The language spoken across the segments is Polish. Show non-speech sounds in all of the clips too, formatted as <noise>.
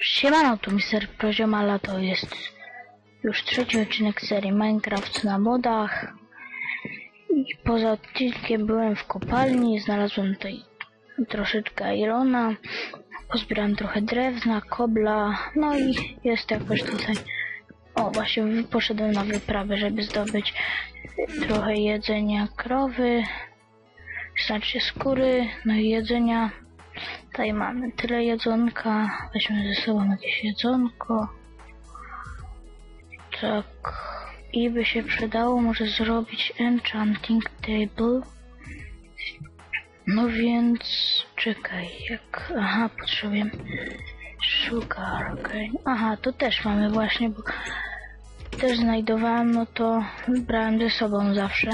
Siemano, tu Mister Proziomala, to jest już trzeci odcinek serii Minecraft na modach. I poza odcinkiem byłem w kopalni, znalazłem tutaj troszeczkę irona, pozbierałem trochę drewna, kobla, no i jest jakoś tutaj... O, właśnie poszedłem na wyprawę, żeby zdobyć trochę jedzenia krowy, znaczy skóry, no i jedzenia. Tutaj mamy tyle jedzonka. Weźmy ze sobą jakieś jedzonko. Tak. I by się przydało może zrobić enchanting table. No więc czekaj, jak... Aha, potrzebujemy sugar, okej. Aha, to też mamy właśnie, bo też znajdowałem, no to brałem ze sobą zawsze.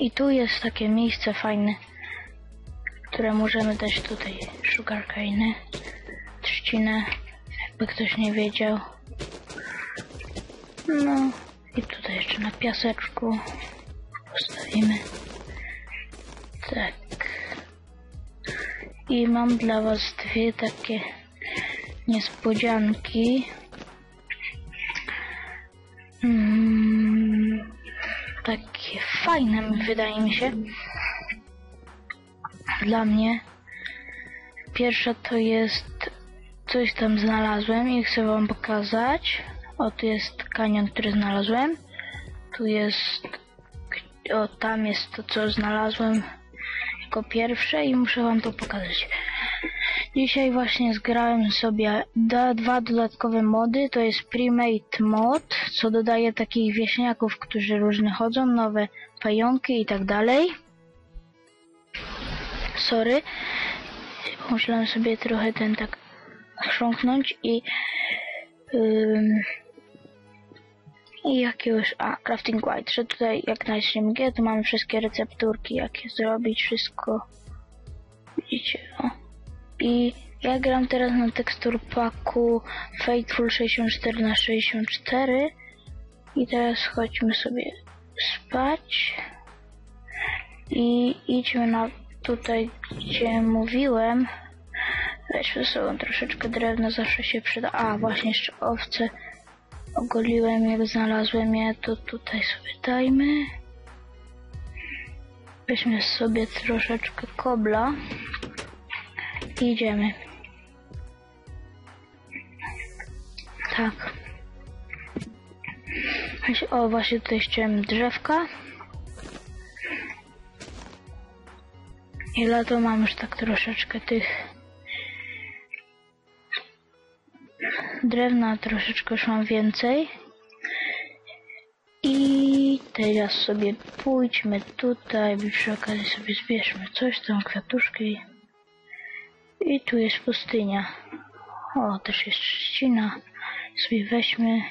I tu jest takie miejsce fajne, które możemy dać tutaj sugarcane'y, trzcinę, jakby ktoś nie wiedział. No i tutaj jeszcze na piaseczku postawimy. Tak. I mam dla was dwie takie niespodzianki. Fajne wydaje mi się. Dla mnie. Pierwsza to jest coś tam znalazłem i chcę wam pokazać. O, tu jest kanion, który znalazłem. Tu jest... O, tam jest to, co znalazłem jako pierwsze i muszę wam to pokazać. Dzisiaj właśnie zgrałem sobie dwa dodatkowe mody, to jest Premade Mod, co dodaje takich wieśniaków, którzy różne chodzą, nowe pająki i tak dalej. Sorry, musiałem sobie trochę ten tak chrząknąć i ym, i jakiegoś, a, crafting white, że tutaj jak na SMG to mamy wszystkie recepturki, jakie zrobić, wszystko. Widzicie, o. I ja gram teraz na tekstur paku Faithful 64 na 64 i teraz chodźmy sobie spać i idźmy na tutaj, gdzie mówiłem. Weźmy sobą troszeczkę drewna, zawsze się przyda. A, właśnie jeszcze owce ogoliłem, jak znalazłem je, to tutaj sobie dajmy. Weźmy sobie troszeczkę kobla idziemy. Tak. O, właśnie tutaj chciałem drzewka. I lato mam już tak troszeczkę tych drewna, troszeczkę już mam więcej. I teraz sobie pójdźmy tutaj, przy okazji sobie zbierzmy coś tam, kwiatuszki. I tu jest pustynia. O, też jest trzcina. Sobie weźmy.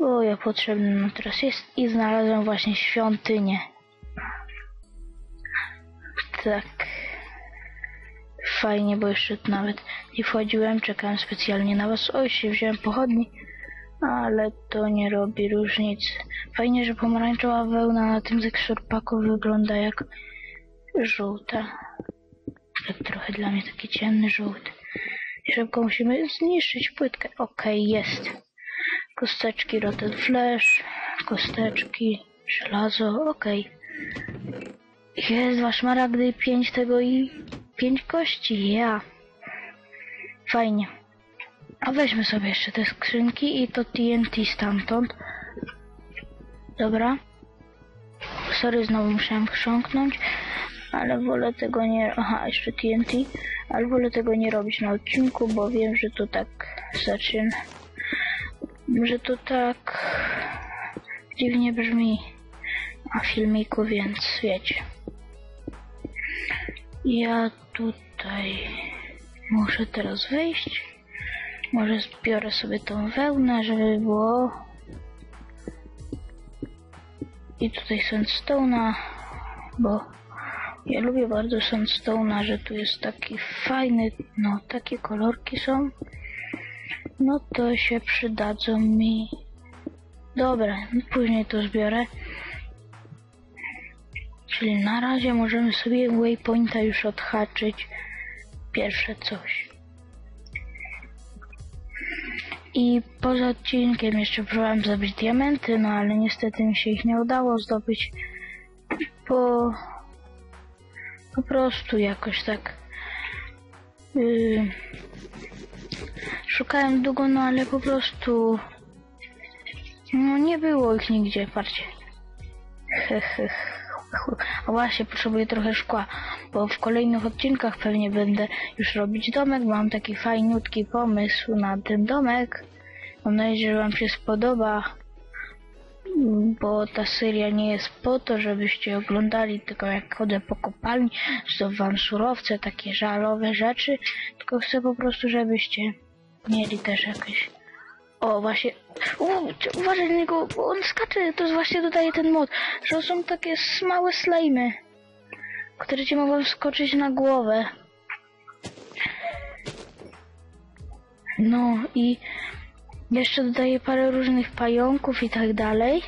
O, jak potrzebny nam teraz jest. I znalazłem właśnie świątynię. Tak. Fajnie, bo jeszcze nawet nie wchodziłem, czekałem specjalnie na was. Oj, się wziąłem pochodni, ale to nie robi różnicy. Fajnie, że pomarańczowa wełna na tym zekszurpaku wygląda jak żółta. Tak trochę dla mnie taki ciemny żółty. I szybko musimy zniszczyć płytkę. Okej, okay, jest. Kosteczki Rotten Flash, kosteczki, żelazo, okej. Okay. Jest dwa szmaragdy, pięć tego i pięć kości, ja. Fajnie. A weźmy sobie jeszcze te skrzynki i to TNT stamtąd. Dobra. Sorry, znowu musiałem chrząknąć, ale wolę tego nie... Aha, jeszcze TNT. Ale wolę tego nie robić na odcinku, bo wiem, że to tak zaczyn... Że to tak dziwnie brzmi na filmiku, więc wiecie. Ja tutaj muszę teraz wyjść. Może zbiorę sobie tą wełnę, żeby było. I tutaj sandstone'a, bo ja lubię bardzo sandstone'a, że tu jest taki fajny, no takie kolorki są. No to się przydadzą mi. Dobra, później to zbiorę. Czyli na razie możemy sobie waypointa już odhaczyć. Pierwsze coś. I poza odcinkiem jeszcze próbowałem zdobyć diamenty, no ale niestety mi się ich nie udało zdobyć, bo po prostu jakoś tak yy, szukałem długo, no ale po prostu no nie było ich nigdzie, patrzcie. A właśnie, potrzebuję trochę szkła, bo w kolejnych odcinkach pewnie będę już robić domek. Mam taki fajniutki pomysł na ten domek. Mam nadzieję, że Wam się spodoba, bo ta seria nie jest po to, żebyście oglądali tylko jak chodzę po kopalni, zdobywam surowce, takie żalowe rzeczy, tylko chcę po prostu, żebyście mieli też jakieś o, właśnie. U, uważaj na niego, on skacze. To jest właśnie dodaje ten mod, że są takie małe slajmy, które ci mogą skoczyć na głowę. No i jeszcze dodaję parę różnych pająków i tak dalej.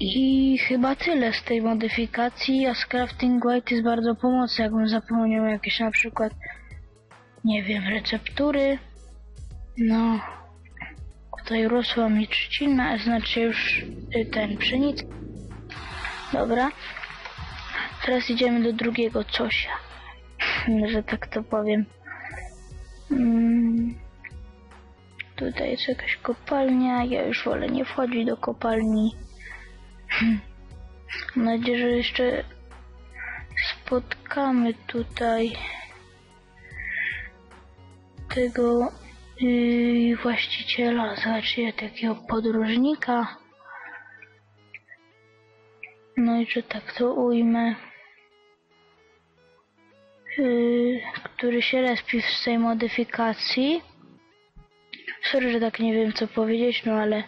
I chyba tyle z tej modyfikacji, a Crafting White jest bardzo pomocny, jakbym zapomniał jakieś na przykład, nie wiem, receptury. No, tutaj rosła mi trzcina, znaczy już y, ten pszenic. Dobra. Teraz idziemy do drugiego cosia, <laughs> że tak to powiem. Mm. Tutaj jest jakaś kopalnia, ja już wolę nie wchodzić do kopalni. Mam nadzieję, że jeszcze spotkamy tutaj tego yy, właściciela, znaczy takiego podróżnika. No i że tak to ujmę, yy, który się respi z tej modyfikacji. Sorry, że tak nie wiem co powiedzieć, no ale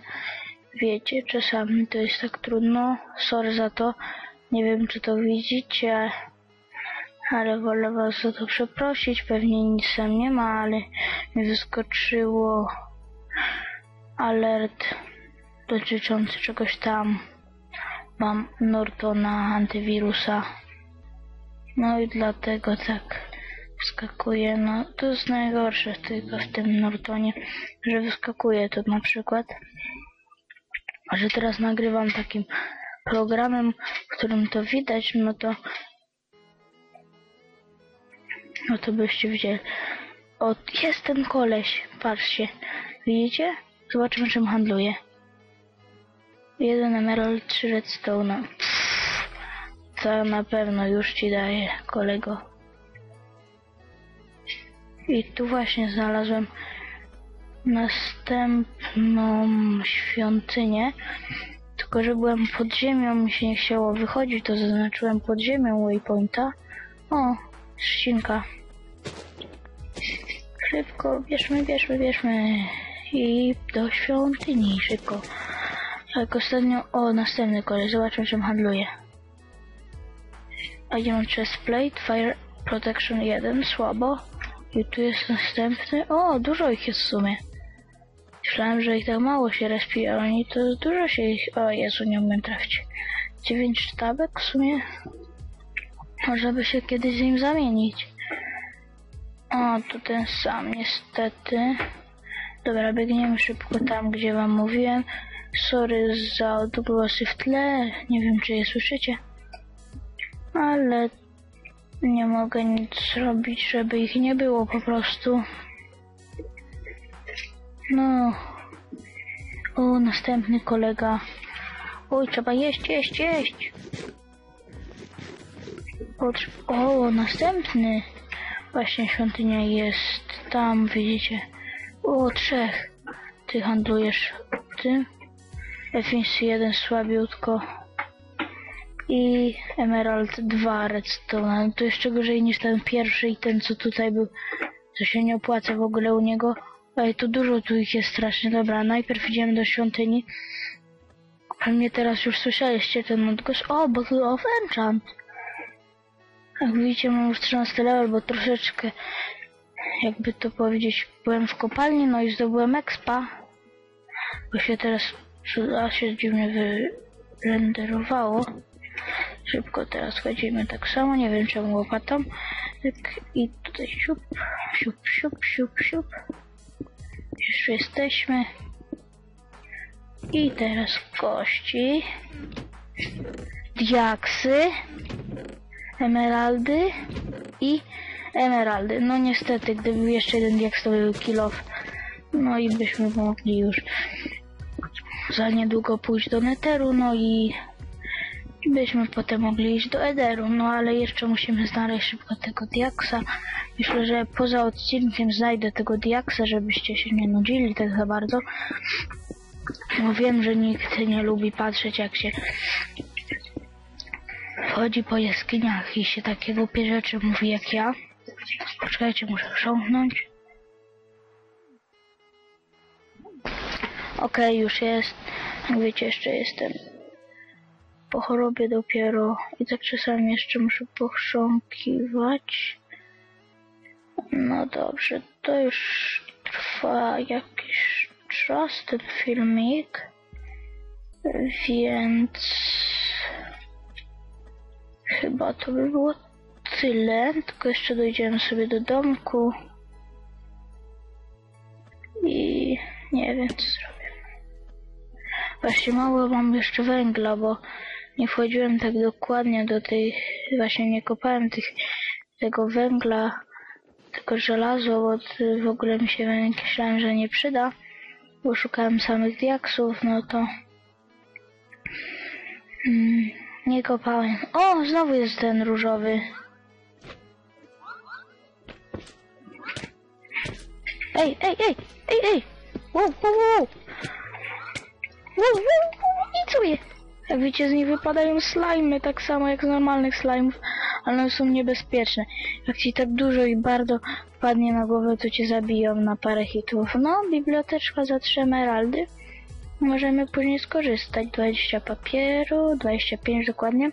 wiecie, czasami to jest tak trudno. Sorry za to. Nie wiem, czy to widzicie, ale wolę was za to przeprosić. Pewnie nic tam nie ma, ale mi wyskoczyło alert dotyczący czegoś tam. Mam Nortona antywirusa. No i dlatego tak wskakuje. No to jest najgorsze tylko w tym Nortonie, że wyskakuje to na przykład. Że teraz nagrywam takim programem, w którym to widać, no to no to byście widzieli. O, jest ten koleś. Patrzcie. Widzicie? Zobaczymy, czym handluje. Jeden emerald, trzy redstone. To na pewno już ci daje, kolego. I tu właśnie znalazłem następną świątynię. Tylko, że byłem pod ziemią, mi się nie chciało wychodzić, to zaznaczyłem pod ziemią waypointa. O, trzcinka. Szybko, bierzmy, bierzmy, bierzmy. I do świątyni, szybko. Jak ostatnio, o, następny kolej, zobaczmy czym handluje. A gdzie mam chestplate, fire protection 1, słabo. I tu jest następny, o, dużo ich jest w sumie. Myślałem, że ich tak mało się respi, oni to dużo się ich, o Jezu, nie umiem trafić. 9 sztabek w sumie. Może by się kiedyś z nim zamienić. O, to ten sam, niestety. Dobra, biegniemy szybko tam, gdzie wam mówiłem. Sorry za odgłosy w tle, nie wiem czy je słyszycie. Ale nie mogę nic zrobić, żeby ich nie było po prostu. No. O, następny kolega. Oj, trzeba jeść, jeść, jeść. O, następny. Właśnie świątynia jest tam, widzicie. O, trzech. Ty handlujesz tym. Efficiency 1 słabiutko. I Emerald 2 Redstone. To jeszcze gorzej niż ten pierwszy i ten co tutaj był. Co się nie opłaca w ogóle u niego. Ej, tu dużo tu ich jest strasznie. Dobra, najpierw idziemy do świątyni. Pewnie teraz już słyszeliście ten odgłos. O, Bottle of Enchant. Jak widzicie, mam już 13 level, bo troszeczkę, jakby to powiedzieć, byłem w kopalni, no i zdobyłem expa. Bo się teraz, a się dziwnie wy, renderowało. Szybko teraz chodzimy tak samo, nie wiem czemu łopatą. Tak i tutaj siup, siup, siup, siup, siup. Już jesteśmy. I teraz kości. Diaksy. Emeraldy. I emeraldy. No niestety, gdyby jeszcze jeden diaks, to by był kilof. No i byśmy mogli już za niedługo pójść do Netheru, no i byśmy potem mogli iść do Ederu, no ale jeszcze musimy znaleźć szybko tego diaksa. Myślę, że poza odcinkiem znajdę tego diaksa, żebyście się nie nudzili tak za bardzo. No wiem, że nikt nie lubi patrzeć jak się wchodzi po jaskiniach i się takie głupie rzeczy mówi jak ja. Poczekajcie, muszę chrząknąć. Okej, już jest. Jak wiecie, jeszcze jestem po chorobie dopiero i tak czasami jeszcze muszę pochrząkiwać. No dobrze, to już trwa jakiś czas ten filmik, więc chyba to by było tyle. Tylko jeszcze dojdziemy sobie do domku i nie wiem co zrobię. Właśnie mało mam jeszcze węgla, bo nie wchodziłem tak dokładnie do tej, właśnie nie kopałem tych, tego węgla, tylko żelazo, bo w ogóle mi się myślałem, że nie przyda, bo szukałem samych diaksów, no to mm, nie kopałem. O, znowu jest ten różowy. Ej, ej, ej, ej, ej! Wow, wow, wow! Wow, wow, wow, je? Jak widzicie, z nich wypadają slimy, tak samo jak z normalnych slime'ów, ale one są niebezpieczne. Jak ci tak dużo i bardzo padnie na głowę, to cię zabiją na parę hitów. No, biblioteczka za trzy emeraldy. Możemy później skorzystać. 20 papieru, 25 dokładnie.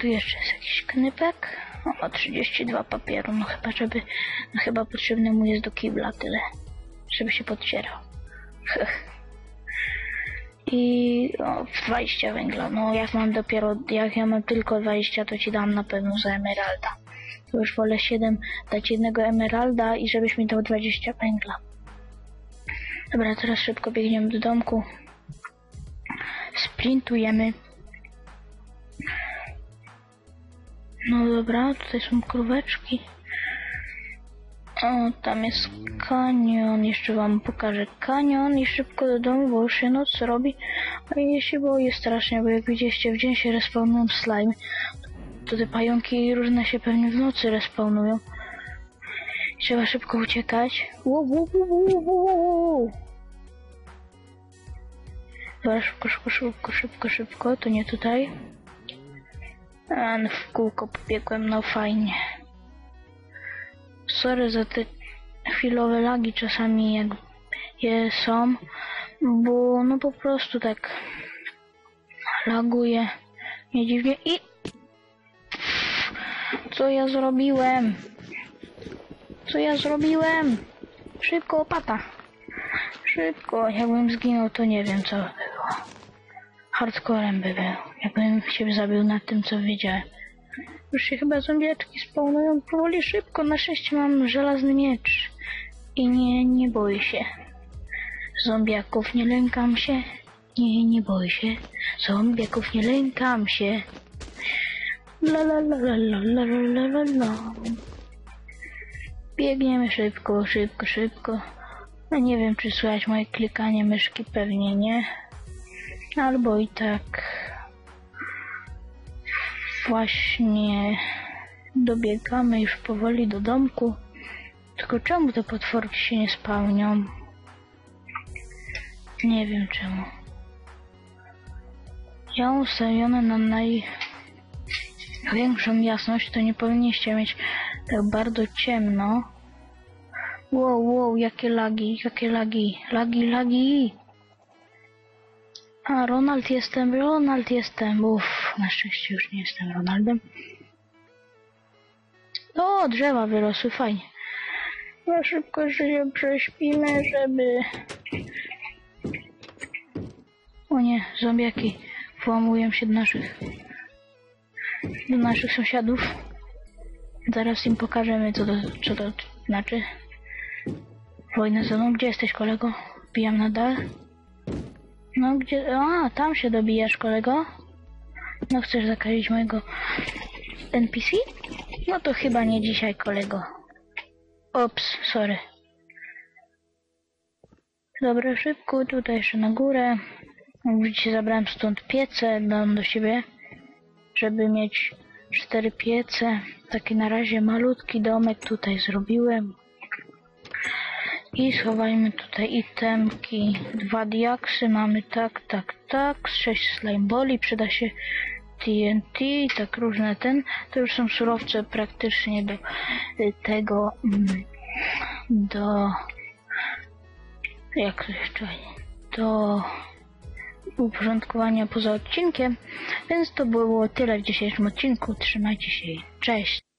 Tu jeszcze jest jakiś knypek. O, 32 papieru, no chyba, żeby, no chyba potrzebny mu jest do kibla tyle, żeby się podcierał. <laughs> I o, 20 węgla. No jak mam dopiero, jak ja mam tylko 20, to ci dam na pewno za emeralda. To już wolę 7 dać jednego emeralda i żebyś mi dał 20 węgla. Dobra, teraz szybko biegniemy do domku. Sprintujemy. No dobra, tutaj są króweczki. O, tam jest kanion. Jeszcze wam pokażę kanion i szybko do domu, bo już się noc robi. A ja się boję strasznie, bo jak widzieliście, w dzień się respawnują slime. To te pająki różne się pewnie w nocy respawnują. Trzeba szybko uciekać. Wow, wow. Dobra, szybko, szybko, szybko, szybko, szybko. To nie tutaj. A, no w kółko pobiegłem, no fajnie. Sorry za te chwilowe lagi czasami jak je są, bo no po prostu tak laguje nie dziwnie i co ja zrobiłem? Co ja zrobiłem? Szybko opata. Szybko, jakbym zginął, to nie wiem co by było. Hardcorem by był, jakbym się zabił nad tym, co widziałem. Już się chyba zombiaczki spawnują powoli szybko. Na szczęście mam żelazny miecz. I nie, nie boję się. Zombiaków nie lękam się. Nie, nie boję się. Zombiaków nie lękam się. La la la la la la la la la. Biegniemy szybko, szybko, szybko. No nie wiem, czy słychać moje klikanie myszki, pewnie nie. Albo i tak właśnie dobiegamy już powoli do domku. Tylko czemu te potworki się nie spełnią? Nie wiem czemu. Ja ustawione na największą jasność, to nie powinniście mieć tak bardzo ciemno. Wow, wow, jakie lagi, jakie lagi, lagi, lagi. A, Ronald jestem, Ronald jestem. Uff, na szczęście już nie jestem Ronaldem. O, drzewa wyrosły, fajnie. No szybko się prześpimy, żeby... O nie, zombiaki włamują się do naszych do naszych sąsiadów. Zaraz im pokażemy, co to, co to znaczy. Wojna ze mną. Gdzie jesteś, kolego? Wbijam nadal. No, gdzie... A, tam się dobijasz, kolego? No, chcesz zakazić mojego NPC? No to chyba nie dzisiaj, kolego. Ops, sorry. Dobra, szybko, tutaj jeszcze na górę. Jak widzicie, zabrałem stąd piece, dam do siebie, żeby mieć cztery piece. Taki na razie malutki domek tutaj zrobiłem. I schowajmy tutaj itemki. Dwa diaksy mamy, tak, tak, tak. Sześć slime boli, przyda się TNT, tak różne ten. To już są surowce praktycznie do y, tego, mm, do jak to jeszcze, do uporządkowania poza odcinkiem. Więc to było tyle w dzisiejszym odcinku. Trzymajcie się cześć.